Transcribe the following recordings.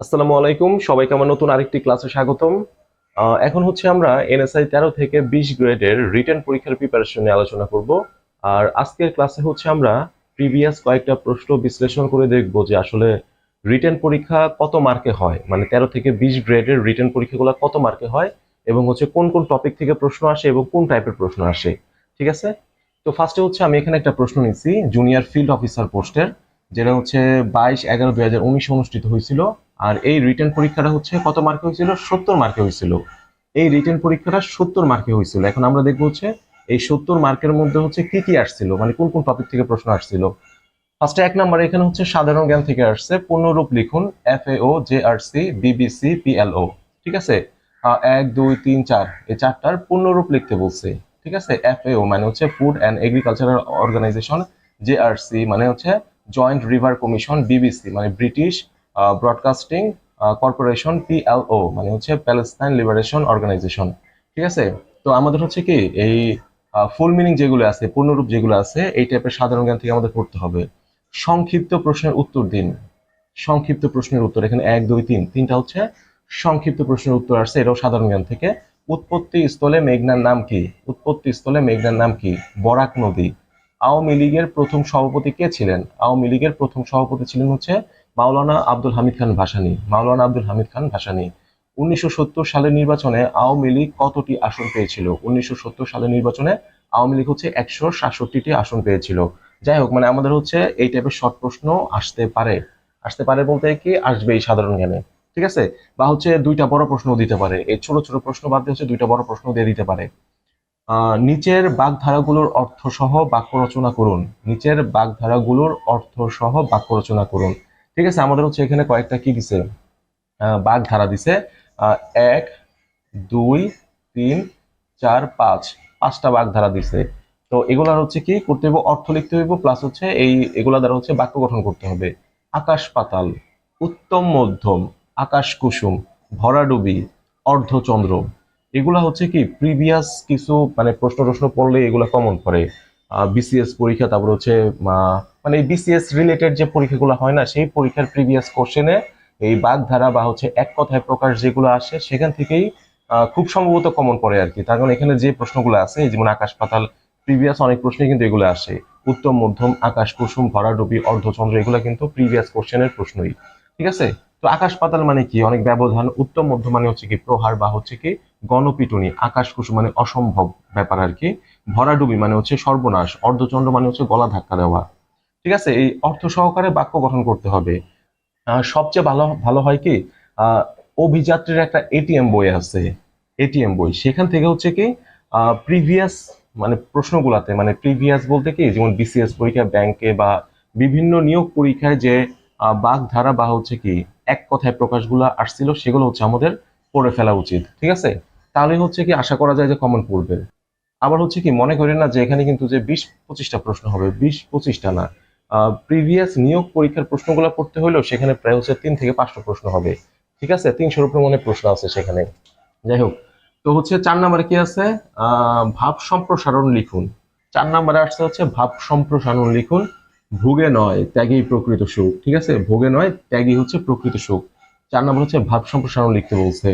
আসসালামু আলাইকুম। সবাইকে আমার নতুন আরেকটি ক্লাসে স্বাগতম। এখন হচ্ছে আমরা এনএসআই তেরো থেকে বিশ গ্রেডের রিটার্ন পরীক্ষার প্রিপারেশন নিয়ে আলোচনা করব। আর আজকের ক্লাসে হচ্ছে আমরা প্রিভিয়াস কয়েকটা প্রশ্ন বিশ্লেষণ করে দেখব যে আসলে রিটার্ন পরীক্ষা কত মার্কে হয়? মানে তেরো থেকে বিশ গ্রেডের রিটার্ন পরীক্ষাগুলো কত মার্কে হয়? এবং হচ্ছে কোন কোন টপিক থেকে প্রশ্ন আসে এবং কোন টাইপের প্রশ্ন আসে? ঠিক আছে? তো ফার্স্টে হচ্ছে আমি এখানে একটা প্রশ্ন নিচ্ছি জুনিয়র ফিল্ড অফিসার পোস্টের যেটা হচ্ছে বাইশ এগারো দুই অনুষ্ঠিত হয়েছিল। আর এই রিটেন পরীক্ষাটা হচ্ছে কত মার্কে হয়েছিল? সত্তর মার্কে হয়েছিল। এই রিটেন পরীক্ষাটা সত্তর মার্কে হয়েছিল। এখন আমরা দেখব হচ্ছে এই সত্তর মার্কের মধ্যে হচ্ছে কি কি আসছিল? মানে কোন কোন টপিক থেকে প্রশ্ন আসছিল? ফার্স্টে এক নাম্বার এখানে হচ্ছে সাধারণ জ্ঞান থেকে আসছে। পূর্ণরূপ লিখুন F A O J R C BBC PLO ঠিক আছে? এক, দুই, তিন, চার। এই চারটার পূর্ণরূপ লিখতে বলছে। ঠিক আছে? এফ এ ও মানে হচ্ছে Food and Agricultural Organisation J R C মানে হচ্ছে জয়েন্ট রিভার কমিশন বিবিসি মানে ব্রিটিশ ব্রডকাস্টিং কর্পোরেশন পিএলও মানে হচ্ছে প্যালেস্তাইন লিবারেশন অর্গানাইজেশন ঠিক আছে? তো আমাদের হচ্ছে কি এই ফুল মিনিং যেগুলো আছে, পূর্ণরূপ যেগুলো আছে, এই টাইপের সাধারণ জ্ঞান থেকে আমাদের পড়তে হবে। সংক্ষিপ্ত প্রশ্নের উত্তর দিন। সংক্ষিপ্ত প্রশ্নের উত্তর, এখানে এক, দুই, তিন, তিনটা হচ্ছে সংক্ষিপ্ত প্রশ্নের উত্তর আসছে, এটাও সাধারণ জ্ঞান থেকে। উৎপত্তি স্থলে মেঘনার নাম কি? উৎপত্তি স্থলে মেঘনার নাম কি? বরাক নদী। আওয়ামী লীগের প্রথম সভাপতি কে ছিলেন? আওয়ামী লীগের প্রথম সভাপতি ছিলেন হচ্ছে মাওলানা আব্দুল হামিদ খান ভাসানী। মাওলানা আব্দুল হামিদ খান ভাসানী। উনিশশো সত্তর সালের নির্বাচনে আওয়ামী লীগ কতটি আসন পেয়েছিল? উনিশশো সত্তর সালের নির্বাচনে আওয়ামী লীগ হচ্ছে একশো সাতষট্টিটি আসন পেয়েছিল। যাই হোক মানে আমাদের হচ্ছে এই টাইপের শর্ট প্রশ্ন আসতে পারে। আসতে পারে বলতে কি আসবে এই সাধারণ জ্ঞানে। ঠিক আছে? বা হচ্ছে দুইটা বড় প্রশ্ন দিতে পারে। এই ছোট ছোট প্রশ্ন বাদ দিয়ে হচ্ছে দুইটা বড় প্রশ্ন দিয়ে দিতে পারে। নিচের বাগধারাগুলোর অর্থ সহ বাক্য রচনা করুন। নিচের বাগধারাগুলোর অর্থ সহ বাক্য রচনা করুন। ঠিক আছে, আমাদের হচ্ছে এখানে কয়েকটা কি দিছে? বাঘ ধারা দিছে। এক, দুই, তিন, চার, পাঁচ, পাঁচটা বাঘ ধারা দিছে। তো এগুলার হচ্ছে কি, করতে হবে অর্থ লিখতে হইব প্লাস হচ্ছে এই, এগুলা দ্বারা হচ্ছে বাক্য গঠন করতে হবে। আকাশ পাতাল, উত্তম মধ্যম, আকাশ কুসুম, ভরাডুবি, অর্ধচন্দ্র। এগুলা হচ্ছে কি প্রিভিয়াস কিছু মানে প্রশ্ন প্রশ্ন পড়লে এগুলা কমন পড়ে। বিসিএস পরীক্ষা, তারপর হচ্ছে মানে বিসিএস রিলেটেড যে পরীক্ষাগুলো হয় না, সেই পরীক্ষার প্রিভিয়াস কোশ্চেনে এই বাগধারা বা হচ্ছে এক কথায় প্রকাশ যেগুলো আসে, সেখান থেকেই খুব সম্ভবত কমন পড়ে আর কি তার কারণ এখানে যে প্রশ্নগুলো আছে যেমন আকাশ পাতাল প্রিভিয়াস অনেক প্রশ্নে কিন্তু এগুলো আসে। উত্তম, মধ্যম, আকাশ, কুসুম ভরাডুবি অর্ধচন্দ্র, এগুলো কিন্তু প্রিভিয়াস কোশ্চেনের প্রশ্নই। ঠিক আছে? তো আকাশ পাতাল মানে কি? অনেক ব্যবধান, উত্তম, মধ্যম মানে হচ্ছে কি প্রহার বা হচ্ছে কি গণপিটুনি। আকাশ, কুসুম মানে অসম্ভব ব্যাপার আর কি ভরাডুবি মানে হচ্ছে সর্বনাশ, অর্ধচন্দ্র মানে হচ্ছে গলা ধাক্কা দেওয়া। ঠিক আছে? এই অর্থ সহকারে বাক্য গঠন করতে হবে। সবচেয়ে ভালো ভালো হয় কি? অভিযাত্রীর একটা এটিএম বই আছে, এটিএম বই। সেখান থেকে হচ্ছে কি? প্রিভিয়াস মানে প্রশ্নগুলাতে মানে প্রিভিয়াস বলতে কি? যেমন বিসিএস পরীক্ষা ব্যাংকে বা বিভিন্ন নিয়োগ পরীক্ষায় যে বাগধারা বা হচ্ছে কি, এক কথায় প্রকাশগুলো আসছিল, সেগুলো হচ্ছে আমাদের পড়ে ফেলা উচিত। ঠিক আছে? তাহলে হচ্ছে কি, আশা করা যায় যে কমন পড়বে। আবার হচ্ছে কি, মনে করেন না যে এখানে কিন্তু যে বিশ পঁচিশটা প্রশ্ন হবে, বিশ পঁচিশটা না। প্রিভিয়াস নিয়োগ পরীক্ষার প্রশ্নগুলো পড়তে হলেও সেখানে প্রায় হচ্ছে তিন থেকে পাঁচটা প্রশ্ন হবে। ঠিক আছে? তিনশোর উপরে মনে প্রশ্ন আছে সেখানে। যাই হোক, তো হচ্ছে চার নম্বরে কি আছে? ভাব সম্প্রসারণ লিখুন। চার নম্বরে আসছে হচ্ছে ভাব সম্প্রসারণ লিখুন। ভোগে নয়, ত্যাগেই প্রকৃত সুখ। ঠিক আছে? ভোগে নয়, ত্যাগই হচ্ছে প্রকৃত সুখ। চার নম্বর হচ্ছে ভাব সম্প্রসারণ লিখতে বলছে।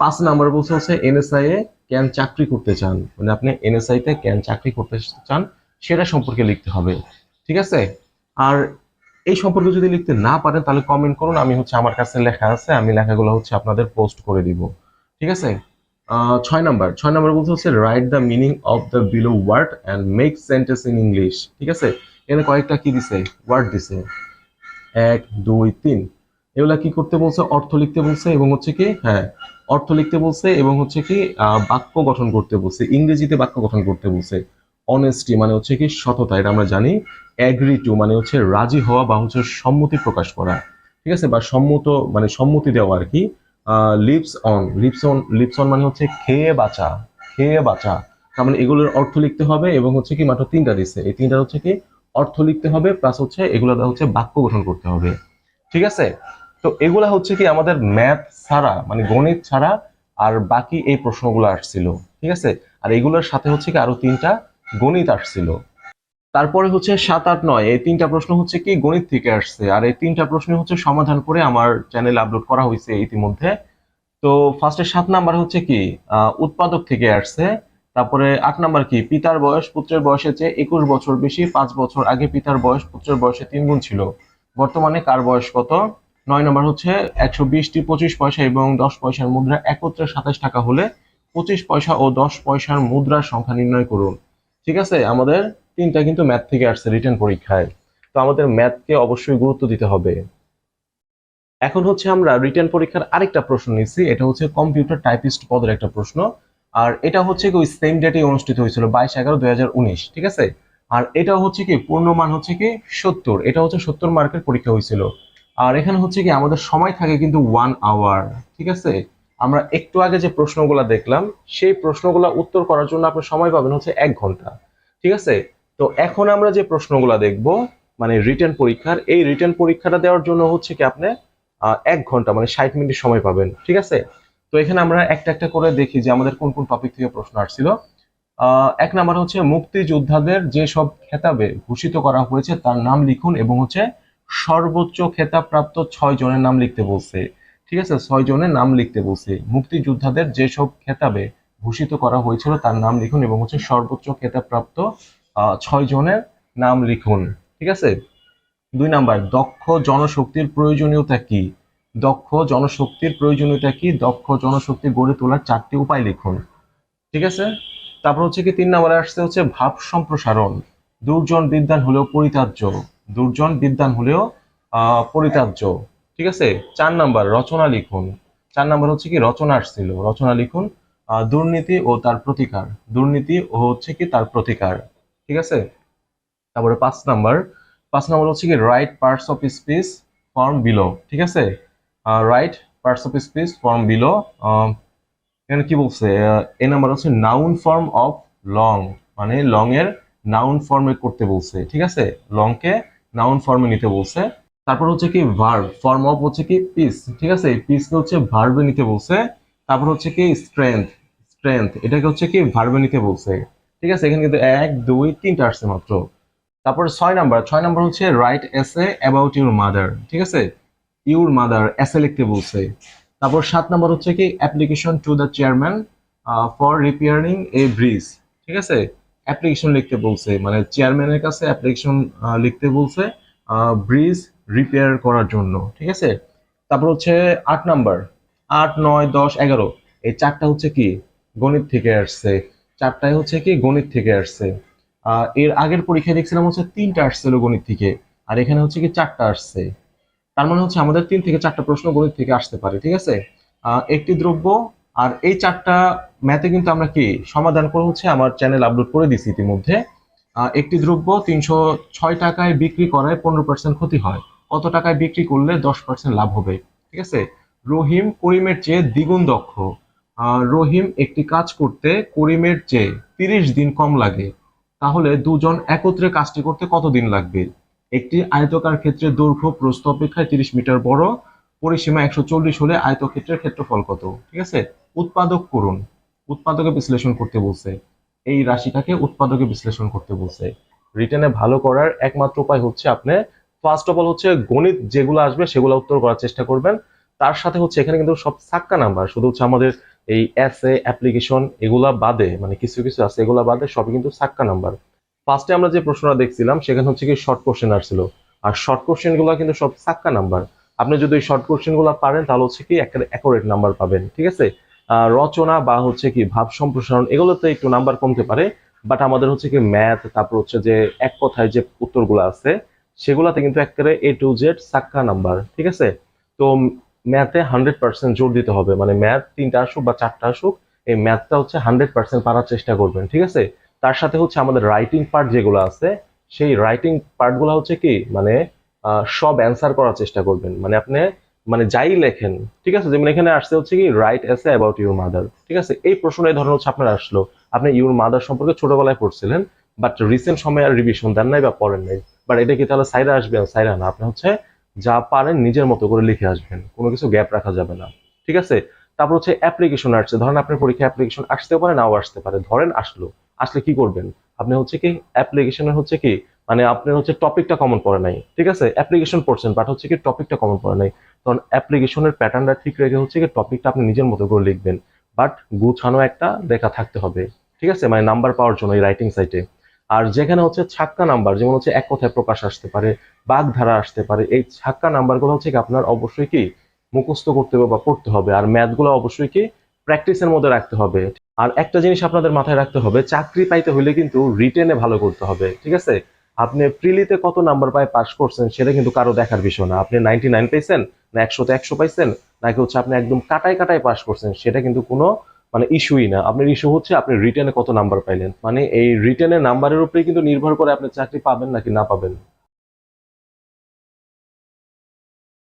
পাঁচ নাম্বার বলছে হচ্ছে এনএসআই এ কেন চাকরি করতে চান? মানে আপনি এনএসআই তে কেন চাকরি করতে চান, সেটা সম্পর্কে লিখতে হবে, ঠিক আছে? আর এই সম্পর্কে যদি লিখতে না পারেন, তাহলে কমেন্ট করুন, আমি হচ্ছে আমার কাছে লেখা আছে, আমি লেখাগুলো হচ্ছে আপনাদের পোস্ট করে দিব, ঠিক আছে? ছয় নাম্বার ছয় নাম্বার বলতে হচ্ছে write the meaning of the below word and make sentence in English ঠিক আছে? এখানে কয়েকটা কি দিছে? ওয়ার্ড দিছে। এক, দুই, তিন। এগুলা কি করতে বলছে? অর্থ লিখতে বলছে এবং হচ্ছে কি? হ্যাঁ অর্থ লিখতে বলছে এবং হচ্ছে কি বাক্য গঠন করতে বলছে, ইংরেজিতে বাক্য গঠন করতে বলছে। অনেস্টি মানে হচ্ছে কি সততা, এটা আমরা জানি। অ্যাগ্রি টু মানে হচ্ছে রাজি হওয়া বা হচ্ছে সম্মতি প্রকাশ করা। ঠিক আছে? বা সম্মত মানে সম্মতি দেওয়া আর কি। Lips on lips on lips on মানে হচ্ছে খেয়ে বাঁচা খেয়ে বাঁচা। তার মানে এগুলোর অর্থ লিখতে হবে এবং হচ্ছে কি মাত্র তিনটা দিচ্ছে এই তিনটা হচ্ছে কি অর্থ লিখতে হবে প্লাস হচ্ছে এগুলো হচ্ছে বাক্য গঠন করতে হবে। ঠিক আছে? তো এগুলা হচ্ছে কি আমাদের ম্যাথ ছাড়া মানে গণিত ছাড়া আর বাকি এই প্রশ্নগুলো আসছিল, ঠিক আছে? আর এগুলোর সাথে হচ্ছে কি আরও তিনটা গণিত আসছিল। তারপরে হচ্ছে সাত, আট, নয়, এই তিনটা প্রশ্ন হচ্ছে কি গণিত থেকে আসছে, আর এই তিনটা প্রশ্ন হচ্ছে সমাধান করে আমার চ্যানেলে আপলোড করা হয়েছে ইতিমধ্যে। তো ফার্স্টে সাত নাম্বার হচ্ছে কি উৎপাদক থেকে আসছে, তারপরে আট নাম্বার কি, পিতার বয়স পুত্রের বয়সের চেয়ে একুশ বছর বেশি, পাঁচ বছর আগে পিতার বয়স পুত্রের বয়সে তিন গুণ ছিল, বর্তমানে কার বয়স কত? নয় নম্বর হচ্ছে একশো বিশটি পঁচিশ পয়সা এবং দশ পয়সার মুদ্রা একত্রে সাতাশ টাকা হলে পঁচিশ পয়সা ও দশ পয়সার মুদ্রার সংখ্যা নির্ণয় করুন। ঠিক আছে? আমাদের তিনটা কিন্তু ম্যাথ থেকে আসছে রিটেন পরীক্ষায়। তো আমাদের ম্যাথকে অবশ্যই গুরুত্ব দিতে হবে। এখন হচ্ছে আমরা রিটেন পরীক্ষার আরেকটা প্রশ্ন নিচ্ছি। এটা হচ্ছে কম্পিউটার টাইপিস্ট পদের একটা প্রশ্ন। আর এটা হচ্ছে কি ওই সেম ডেটে অনুষ্ঠিত হয়েছিল, বাইশ এগারো দুই ঠিক আছে? আর এটা হচ্ছে কি পূর্ণমান হচ্ছে কি সত্তর। এটা হচ্ছে সত্তর মার্কের পরীক্ষা হয়েছিল। আর এখানে হচ্ছে কি আমাদের সময় থাকে কিন্তু ওয়ান আওয়ার ঠিক আছে? আমরা একটু আগে যে প্রশ্নগুলো দেখলাম, সেই প্রশ্নগুলো উত্তর করার জন্য আপনি সময় পাবেন হচ্ছে এক ঘণ্টা, ঠিক আছে? তো এখন আমরা যে প্রশ্নগুলো দেখব মানে রিটেন পরীক্ষার, এই রিটেন পরীক্ষাটা দেওয়ার জন্য হচ্ছে কি আপনি এক ঘণ্টা মানে ষাট মিনিট সময় পাবেন, ঠিক আছে? তো এখানে আমরা একটা একটা করে দেখি যে আমাদের কোন কোন টপিক থেকে প্রশ্ন আসছিল। এক নাম্বার হচ্ছে মুক্তিযোদ্ধাদের যে সব খেতাবে ভূষিত করা হয়েছে তার নাম লিখুন এবং হচ্ছে সর্বোচ্চ খেতাব প্রাপ্ত ছয় জনের নাম লিখতে বলছে। ঠিক আছে? ছয় জনের নাম লিখতে বলছে। মুক্তিযোদ্ধাদের যেসব খেতাবে ভূষিত করা হয়েছিল তার নাম লিখুন এবং হচ্ছে সর্বোচ্চ খেতাব প্রাপ্ত ছয় জনের নাম লিখুন। ঠিক আছে? দুই নাম্বার, দক্ষ জনশক্তির প্রয়োজনীয়তা কি? দক্ষ জনশক্তির প্রয়োজনীয়তা কি? দক্ষ জনশক্তি গড়ে তোলার চারটি উপায় লিখুন। ঠিক আছে? তারপর হচ্ছে কি তিন নাম্বারে আসছে হচ্ছে ভাব সম্প্রসারণ। দুর্জন বিদ্যান হলেও পরিতার্য দুর্জন বিদ্যান হলেও পরিতার্য ঠিক আছে? চার নাম্বার, রচনা লিখুন। চার নাম্বার হচ্ছে কি, রচনা আসছিল। রচনা লিখুন দুর্নীতি ও তার প্রতিকার। দুর্নীতি ও হচ্ছে কি, তার প্রতিকার। ঠিক আছে? তারপরে পাঁচ নাম্বার। পাঁচ নাম্বার হচ্ছে কি write parts of speech form below ঠিক আছে? Write parts of speech form below এখানে কি বলছে? এ নাম্বার হচ্ছে নাউন ফর্ম অফ লং মানে লং এর নাউন ফর্মে করতে বলছে, ঠিক আছে? লংকে নাউন ফর্মে নিতে বলছে। তারপর হচ্ছে কি ভার্ব ফর্ম অফ হচ্ছে কি পিস ঠিক আছে? পিসকে হচ্ছে ভার্বে নিতে বলছে। তারপর হচ্ছে কি স্ট্রেংথ স্ট্রেংথ এটাকে হচ্ছে কি ভার্বে নিতে বলছে। ঠিক আছে? এখানে কিন্তু এক, দুই, তিনটা আসছে মাত্র। তারপর ছয় নাম্বার ছয় নাম্বার হচ্ছে রাইট এসে অ্যাবাউট ইউর মাদার ঠিক আছে? ইউর মাদার এসে লিখতে বলছে। তারপর সাত নাম্বার হচ্ছে কি application to the chairman for repairing a bridge ঠিক আছে? অ্যাপ্লিকেশন লিখতে বলছে মানে চেয়ারম্যানের কাছে অ্যাপ্লিকেশন লিখতে বলছে ব্রিজ রিপেয়ার করার জন্য, ঠিক আছে? তারপর হচ্ছে আট নাম্বার, আট, নয়, দশ, এগারো, এই চারটা হচ্ছে কি? গণিত থেকে আসছে। চারটায় হচ্ছে কি? গণিত থেকে আসছে। এর আগের পরীক্ষায় দেখছিলাম হচ্ছে তিনটা আসছিল গণিত থেকে, আর এখানে হচ্ছে কি চারটা আসছে। তার মানে হচ্ছে আমাদের তিন থেকে চারটা প্রশ্ন গণিত থেকে আসতে পারে, ঠিক আছে? একটি দ্রব্য আর এই চারটা ম্যাথে কিন্তু আমরা কি সমাধান করে হচ্ছে আমার চ্যানেল আপলোড করে দিছি ইতিমধ্যে। একটি দ্রব্য তিনশো ছয় টাকায় বিক্রি করায় পনেরো পার্সেন্ট ক্ষতি হয়। কত টাকায় বিক্রি করলে দশ পার্সেন্ট লাভ হবে? ঠিক আছে? রহিম করিমের চেয়ে দ্বিগুণ দক্ষ। রহিম একটি কাজ করতে করিমের চেয়ে তিরিশ দিন কম লাগে। তাহলে দুজন একত্রে কাজটি করতে কতদিন লাগবে? একটি আয়তকার ক্ষেত্রে দৈর্ঘ্য প্রস্থ অপেক্ষায় তিরিশ মিটার বড় পরিসীমা একশো চল্লিশ হলে আয়তক্ষেত্রের ক্ষেত্রফল কত? ঠিক আছে? উৎপাদক করুন। উৎপাদকে বিশ্লেষণ করতে বলছে। এই রাশিটাকে উৎপাদকে বিশ্লেষণ করতে বলছে। রিটেনে ভালো করার একমাত্র উপায় হচ্ছে আপনি ফার্স্ট অফ অল হচ্ছে গণিত যেগুলো আসবে সেগুলো উত্তর করার চেষ্টা করবেন। তার সাথে হচ্ছে এখানে কিন্তু সব সাক্কা নাম্বার, শুধু হচ্ছে আমাদের এই এসএ অ্যাপ্লিকেশন এগুলা বাদে মানে কিছু কিছু আছে এগুলা বাদে সবই কিন্তু সাক্কা নাম্বার। ফার্স্টে আমরা যে প্রশ্নটা দেখছিলাম, সেখানে হচ্ছে কি শর্ট কোশ্চেন আসছিল। আর শর্ট কোশ্চেনগুলো কিন্তু সব সাক্কা নাম্বার। আপনি যদি ওই শর্ট কোশ্চেনগুলো পারেন, তাহলে হচ্ছে কি একটা অ্যাকোরেট নাম্বার পাবেন, ঠিক আছে? রচনা বা হচ্ছে কি ভাব সম্প্রসারণ, এগুলোতে একটু নাম্বার কমতে পারে বাট আমাদের হচ্ছে কি ম্যাথ তারপর হচ্ছে যে এক কথায় যে উত্তরগুলো আছে, সেগুলাতে কিন্তু একেবারে এ টু জেড সাক্কা নাম্বার ঠিক আছে? তো ম্যাথে হান্ড্রেড পার্সেন্ট জোর দিতে হবে মানে ম্যাথ তিনটা আসুক বা চারটা আসুক, এই ম্যাথটা হচ্ছে হান্ড্রেড পার্সেন্ট পারার চেষ্টা করবেন, ঠিক আছে? তার সাথে হচ্ছে আমাদের রাইটিং পার্ট যেগুলো আছে, সেই রাইটিং পার্টগুলো হচ্ছে কি মানে সব অ্যান্সার করার চেষ্টা করবেন। মানে আপনি মানে যাই লেখেন, ঠিক আছে? যেমন এখানে আসছে হচ্ছে কি রাইট এসে অ্যাবাউট ইউর মাদার ঠিক আছে? এই প্রশ্ন এই ধরনের হচ্ছে আপনার আসলো। আপনি ইউর মাদার সম্পর্কে ছোটবেলায় পড়ছিলেন বাট রিসেন্ট সময় আর রিভিশন দেন নাই বা পড়েন নাই। বাট এটা কি তাহলে সাইরা আসবে? সাইরা না। আপনি হচ্ছে যা পারেন নিজের মতো করে লিখে আসবেন। কোনো কিছু গ্যাপ রাখা যাবে না। ঠিক আছে? তারপর হচ্ছে অ্যাপ্লিকেশন আসছে। ধরেন আপনার পরীক্ষা অ্যাপ্লিকেশন আসতেও পারে, নাও আসতে পারে। ধরেন আসলো। আসলে কি করবেন? আপনি হচ্ছে কি অ্যাপ্লিকেশনের হচ্ছে কি মানে আপনার হচ্ছে টপিকটা কমন পড়ে নাই, ঠিক আছে? অ্যাপ্লিকেশন পড়ছেন বাট হচ্ছে কি টপিকটা কমন পড়ে নাই। তখন অ্যাপ্লিকেশনের প্যাটার্নটা ঠিক রেখে হচ্ছে কি টপিকটা আপনি নিজের মতো করে লিখবেন। বাট গুছানো একটা লেখা থাকতে হবে, ঠিক আছে? মানে নাম্বার পাওয়ার জন্য এই রাইটিং সাইটে আর যেখানে হচ্ছে ছাক্কা নাম্বার যেমন হচ্ছে এক কথায় প্রকাশ আসতে পারে, বাগধারা আসতে পারে, এই ছাক্কা নাম্বারগুলো হচ্ছে কি আপনার অবশ্যই কি মুখস্থ করতে হবে বা পড়তে হবে। আর ম্যাথগুলো অবশ্যই কি প্র্যাকটিসের মধ্যে রাখতে হবে। আর একটা জিনিস আপনাদের মাথায় রাখতে হবে, চাকরি পাইতে হলে কিন্তু রিটেনে ভালো করতে হবে, ঠিক আছে? আপনি প্রিলিতে কত নাম্বার পায় পাস করছেন সেটা কিন্তু কারও দেখার বিষয় না। আপনি নাইনটি নাইন পাইছেন, না একশোতে একশো পাইছেন, নাকি হচ্ছে আপনি একদম কাটায় কাটায় পাস করছেন, সেটা কিন্তু কোনো মানে ইস্যুই না। আপনার ইস্যু হচ্ছে আপনি রিটেনে কত নাম্বার পাইলেন। মানে এই রিটেনের নাম্বারের উপরে কিন্তু নির্ভর করে আপনি চাকরি পাবেন নাকি না পাবেন।